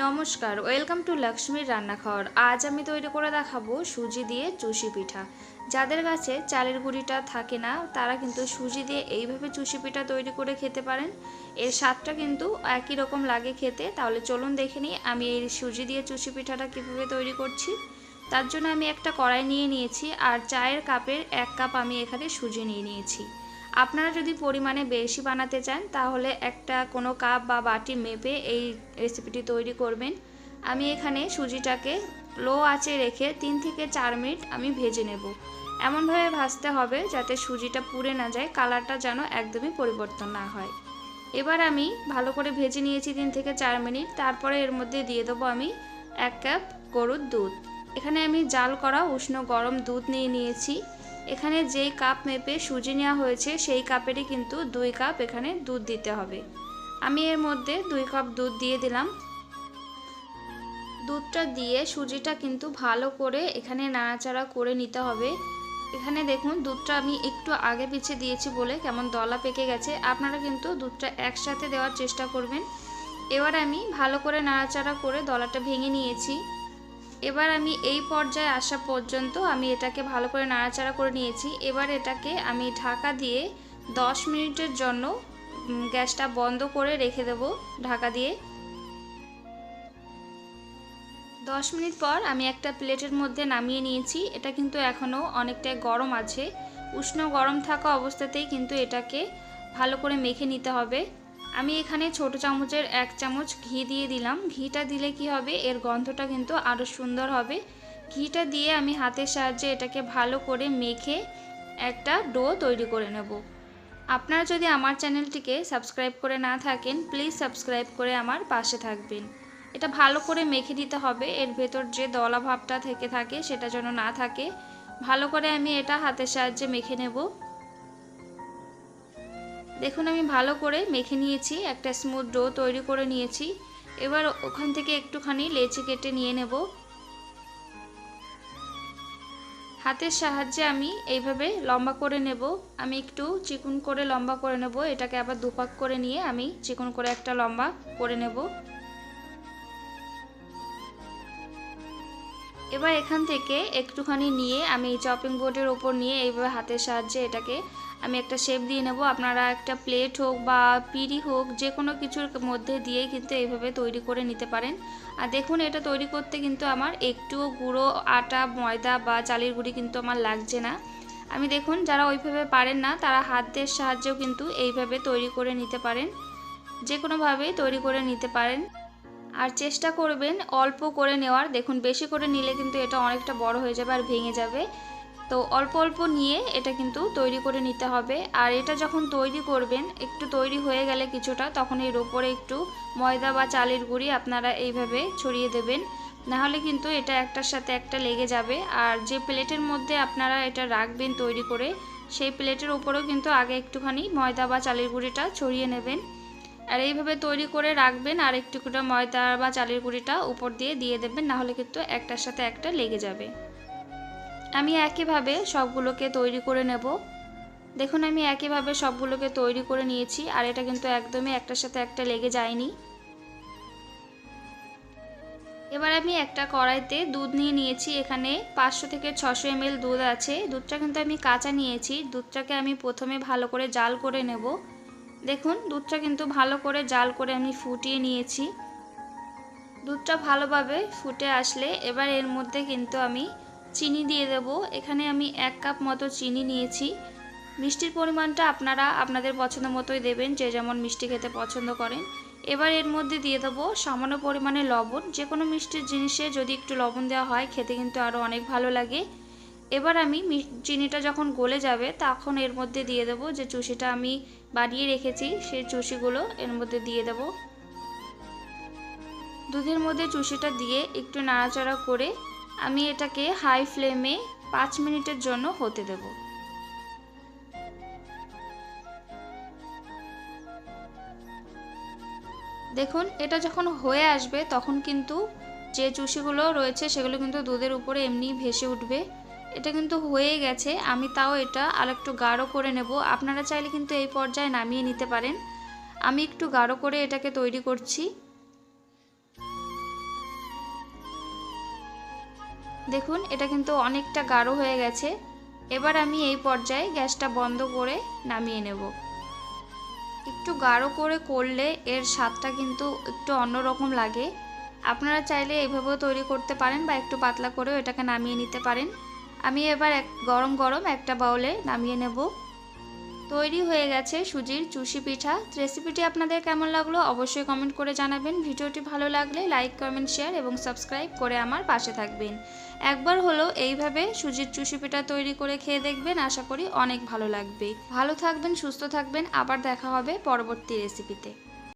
নমস্কার, welcome to লক্ষ্মীর রান্নাঘর। আজ আমি তৈরি করে দেখাবো সুজি দিয়ে চুষি পিঠা। যাদের কাছে চালের গুঁড়িটা থাকে না, তারা কিন্তু সুজি দিয়ে এইভাবে চুষি পিঠা তৈরি করে খেতে পারেন। এর স্বাদটা কিন্তু একই রকম লাগে খেতে। তাহলে চলুন দেখে নিই আমি এই সুজি দিয়ে চুষি পিঠাটা কীভাবে তৈরি করছি। তার জন্য আমি একটা কড়াই নিয়ে নিয়েছি, আর চায়ের কাপের এক কাপ আমি এখানে সুজি নিয়ে নিয়েছি। আপনারা যদি পরিমাণে বেশি বানাতে চান, তাহলে একটা কোনো কাপ বা বাটি মেপে এই রেসিপিটি তৈরি করবেন। আমি এখানে সুজিটাকে লো আঁচে রেখে তিন থেকে চার মিনিট আমি ভেজে নেব। এমনভাবে ভাজতে হবে যাতে সুজিটা পুড়ে না যায়, কালারটা যেন একদমই পরিবর্তন না হয়। এবার আমি ভালো করে ভেজে নিয়েছি তিন থেকে চার মিনিট। তারপরে এর মধ্যে দিয়ে দেবো আমি এক কাপ গরুর দুধ। এখানে আমি জাল করা উষ্ণ গরম দুধ নিয়ে নিয়েছি। এখানে যেই কাপ মেপে সুজি নেওয়া হয়েছে, সেই কাপেরই কিন্তু দুই কাপ এখানে দুধ দিতে হবে। আমি এর মধ্যে দুই কাপ দুধ দিয়ে দিলাম। দুধটা দিয়ে সুজিটা কিন্তু ভালো করে এখানে নাড়াচাড়া করে নিতে হবে। এখানে দেখুন, দুধটা আমি একটু আগে পিছিয়ে দিয়েছি বলে কেমন দলা পেকে গেছে। আপনারা কিন্তু দুধটা একসাথে দেওয়ার চেষ্টা করবেন। এবার আমি ভালো করে নাড়াচাড়া করে দলাটা ভেঙে নিয়েছি। এবার আমি এই পর্যায়ে আসা পর্যন্ত আমি এটাকে ভালো করে নাড়াচাড়া করে নিয়েছি। এবার এটাকে আমি ঢাকা দিয়ে 10 মিনিটের জন্য গ্যাসটা বন্ধ করে রেখে দেব ঢাকা দিয়ে। 10 মিনিট পর আমি একটা প্লেটের মধ্যে নামিয়ে নিয়েছি। এটা কিন্তু এখনও অনেকটাই গরম আছে। উষ্ণ গরম থাকা অবস্থাতেই কিন্তু এটাকে ভালো করে মেখে নিতে হবে। আমি এখানে ছোট চামচের এক চামচ ঘি দিয়ে দিলাম। ঘিটা দিলে কি হবে? এর গন্ধটা কিন্তু আরও সুন্দর হবে। ঘিটা দিয়ে আমি হাতের সাহায্যে এটাকে ভালো করে মেখে একটা ডো তৈরি করে নেব। আপনারা যদি আমার চ্যানেলটিকে সাবস্ক্রাইব করে না থাকেন, প্লিজ সাবস্ক্রাইব করে আমার পাশে থাকবেন। এটা ভালো করে মেখে দিতে হবে। এর ভেতর যে দলা ভাবটা থেকে থাকে সেটা যেন না থাকে। ভালো করে আমি এটা হাতের সাহায্যে মেখে নেব। দেখুন, আমি ভালো করে মেখে নিয়েছি, একটা স্মুথ ডো তৈরি করে নিয়েছি। এবার ওখান থেকে একটুখানি লেচি কেটে নিয়ে নেব। হাতের সাহায্যে আমি এইভাবে লম্বা করে নেব। আমি একটু চিকুন করে লম্বা করে নেব। এটাকে আবার দুপাক করে নিয়ে আমি চিকুন করে একটা লম্বা করে নেব। এবার এখান থেকে একটুখানি নিয়ে আমি চপিং বোর্ডের ওপর নিয়ে এইভাবে হাতের সাহায্যে এটাকে আমি একটা শেপ দিয়ে নেব। আপনারা একটা প্লেট হোক বা পিড়ি হোক, যে কোনো কিছুর মধ্যে দিয়ে কিন্তু এইভাবে তৈরি করে নিতে পারেন। আর দেখুন, এটা তৈরি করতে কিন্তু আমার একটুও গুঁড়ো, আটা, ময়দা বা চালের গুঁড়ি কিন্তু আমার লাগছে না। আমি দেখুন, যারা ওইভাবে পারেন না, তারা হাতের সাহায্যেও কিন্তু এইভাবে তৈরি করে নিতে পারেন। যে কোনোভাবেই তৈরি করে নিতে পারেন। আর চেষ্টা করবেন অল্প করে নেওয়ার। দেখুন, বেশি করে নিলে কিন্তু এটা অনেকটা বড় হয়ে যাবে আর ভেঙে যাবে। তো অল্প অল্প নিয়ে এটা কিন্তু তৈরি করে নিতে হবে। আর এটা যখন তৈরি করবেন, একটু তৈরি হয়ে গেলে কিছুটা, তখন এর ওপরে একটু ময়দা বা চালের গুঁড়ি আপনারা এইভাবে ছড়িয়ে দেবেন। নাহলে কিন্তু এটা একটার সাথে একটা লেগে যাবে। আর যে প্লেটের মধ্যে আপনারা এটা রাখবেন তৈরি করে, সেই প্লেটের ওপরেও কিন্তু আগে একটুখানি ময়দা বা চালের গুঁড়িটা ছড়িয়ে নেবেন। আর এইভাবে তৈরি করে রাখবেন আর একটু ময়দা বা চালের গুঁড়িটা উপর দিয়ে দিয়ে দেবেন, নাহলে কিন্তু একটার সাথে একটা লেগে যাবে। আমি একইভাবে সবগুলোকে তৈরি করে নেব। দেখুন, আমি একইভাবে সবগুলোকে তৈরি করে নিয়েছি আর এটা কিন্তু একদমই একটার সাথে একটা লেগে যায়নি। এবার আমি একটা কড়াইতে দুধ নিয়ে নিয়েছি। এখানে পাঁচশো থেকে ছশো এমএল দুধ আছে। দুধটা কিন্তু আমি কাঁচা নিয়েছি। দুধটাকে আমি প্রথমে ভালো করে জাল করে নেব। দেখুন, দুধটা কিন্তু ভালো করে জাল করে আমি ফুটিয়ে নিয়েছি। দুধটা ভালোভাবে ফুটে আসলে এবার এর মধ্যে কিন্তু আমি চিনি দিয়ে দেব। এখানে আমি এক কাপ মতো চিনি নিয়েছি। মিষ্টির পরিমাণটা আপনারা আপনাদের পছন্দ মতোই দেবেন, যে যেমন মিষ্টি খেতে পছন্দ করেন। এবার এর মধ্যে দিয়ে দেবো সামান্য পরিমাণে লবণ। যে কোনো মিষ্টির জিনিসে যদি একটু লবণ দেওয়া হয়, খেতে কিন্তু আরও অনেক ভালো লাগে। এবার আমি চিনিটা যখন গলে যাবে, তখন এর মধ্যে দিয়ে দেবো যে চুষিটা আমি বানিয়ে রেখেছি, সেই চুষিগুলো এর মধ্যে দিয়ে দেব। দুধের মধ্যে চুষিটা দিয়ে একটু নাড়াচাড়া করে আমি এটাকে হাই ফ্লেমে পাঁচ মিনিটের জন্য হতে দেব। দেখুন, এটা যখন হয়ে আসবে, তখন কিন্তু যে চুষিগুলো রয়েছে, সেগুলো কিন্তু দুধের উপরে এমনি ভেসে উঠবে। এটা কিন্তু হয়ে গেছে। আমি তাও এটা আর একটু গাঢ় করে নেব। আপনারা চাইলে কিন্তু এই পর্যায়ে নামিয়ে নিতে পারেন। আমি একটু গাঢ় করে এটাকে তৈরি করছি। দেখুন, এটা কিন্তু অনেকটা গাঢ় হয়ে গেছে। এবার আমি এই পর্যায়ে গ্যাসটা বন্ধ করে নামিয়ে নেব। একটু গাঢ় করে করলে এর স্বাদটা কিন্তু একটু অন্যরকম লাগে। আপনারা চাইলে এইভাবেও তৈরি করতে পারেন বা একটু পাতলা করেও এটাকে নামিয়ে নিতে পারেন। আমি এবার এক গরম গরম একটা বাউলে নামিয়ে নেব। তৈরি হয়ে গেছে সুজির চুষি পিঠা। রেসিপিটি আপনাদের কেমন লাগল অবশ্যই কমেন্ট করে জানাবেন। ভিডিওটি ভালো লাগলে লাইক কমেন্ট শেয়ার এবং সাবস্ক্রাইব করে আমার পাশে থাকবেন। একবার হলো এইভাবে সুজির চুষি পিঠা তৈরি করে খেয়ে দেখবেন, আশা করি অনেক ভালো লাগবে। ভালো থাকবেন, সুস্থ থাকবেন। আবার দেখা হবে পরবর্তী রেসিপিতে